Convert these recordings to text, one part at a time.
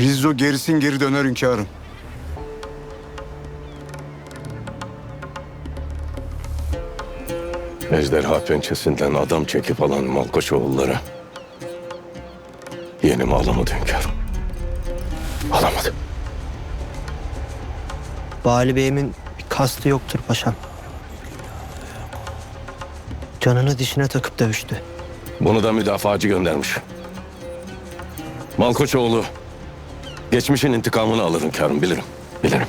Rizzo gerisin geri döner hünkârım. Ejderha pençesinden adam çekip alan Malkoçoğulları yenimi alamadı hünkârım. Alamadı. Vali Bey'imin bir kastı yoktur paşam. Canını dişine takıp dövüştü. Bunu da müdafacı göndermiş. Malkoçoğlu geçmişin intikamını alır hünkârım bilirim. Bilirim.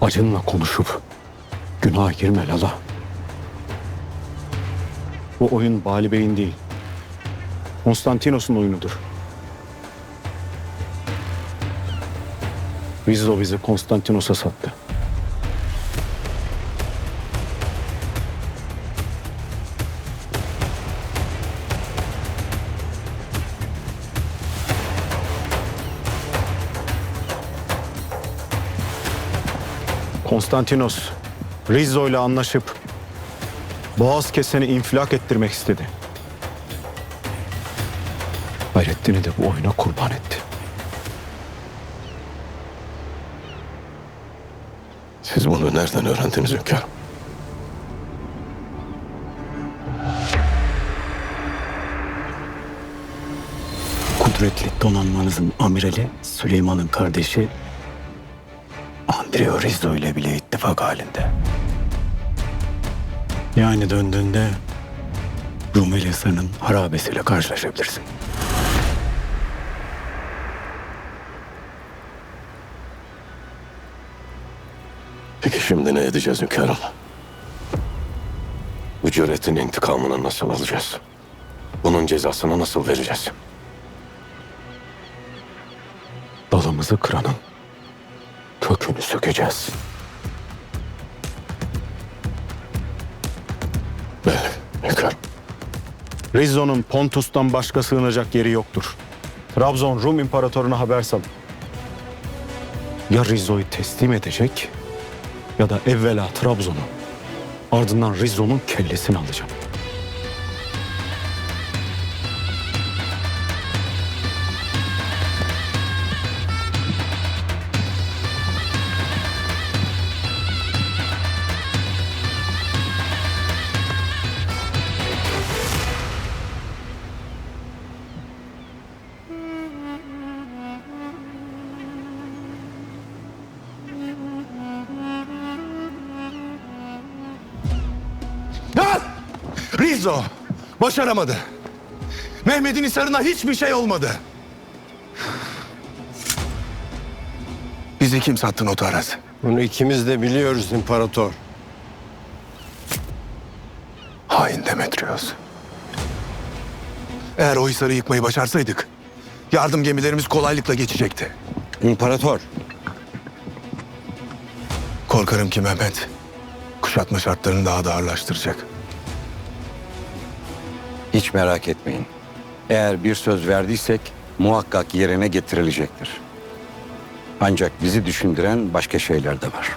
Acınla konuşup günaha girme Lala. Bu oyun Bali Bey'in değil. Konstantinos'un oyunudur. Rizzo bizi Konstantinos'a sattı. Konstantinos Rizzo ile anlaşıp Boğaz keseni infilak ettirmek istedi. Hayrettin'i de bu oyuna kurban etti. Siz bunu nereden öğrendiniz hünkârım? Kudretli donanmanızın amirali Süleyman'ın kardeşi Andrea Rizzo ile bile ittifak halinde. Yani döndüğünde Rumeli Hisarı'nın harabesiyle karşılaşabilirsin. Peki şimdi ne edeceğiz hünkârım? Bu cüretin intikamını nasıl alacağız? Bunun cezasını nasıl vereceğiz? Dalımızı kıranın kökünü sökeceğiz. Hünkârım. Rizzo'nun Pontus'tan başka sığınacak yeri yoktur. Trabzon Rum İmparatoruna haber salın. Ya Rizzo'yu teslim edecek ya da evvela Trabzon'u ardından Rizzo'nun kellesini alacağım. Rizzo başaramadı. Mehmet'in Hisarı'na hiçbir şey olmadı. Bizi kim sattı Notaras? Bunu ikimiz de biliyoruz imparator. Hain Demetrios. Eğer o Hisar'ı yıkmayı başarsaydık yardım gemilerimiz kolaylıkla geçecekti. İmparator, Korkarım ki Mehmet kuşatma şartlarını daha da ağırlaştıracak. Hiç merak etmeyin. Eğer bir söz verdiysek muhakkak yerine getirilecektir. Ancak bizi düşündüren başka şeyler de var.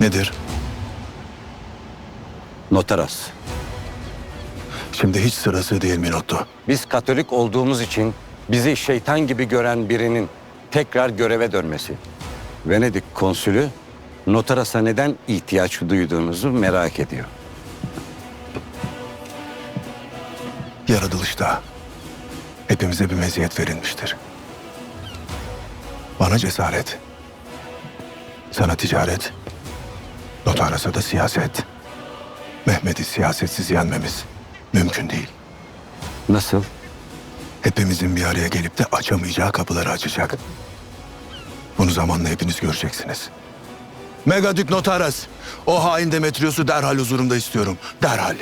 Nedir? Notaras, Şimdi hiç sırası değil Minotto. biz Katolik olduğumuz için bizi şeytan gibi gören birinin tekrar göreve dönmesi. Venedik konsülü Notaras'a neden ihtiyaç duyduğunuzu merak ediyor. Yaratılışta hepimize bir meziyet verilmiştir. Bana cesaret, sana ticaret, Notaras'a da siyaset. Mehmet'i siyasetsiz yenmemiz mümkün değil. Nasıl? Hepimizin bir araya gelip de açamayacağı kapıları açacak. Bunu zamanla hepiniz göreceksiniz. Megadük Notaras, o hain Demetrios'u derhal huzurumda istiyorum. Derhal.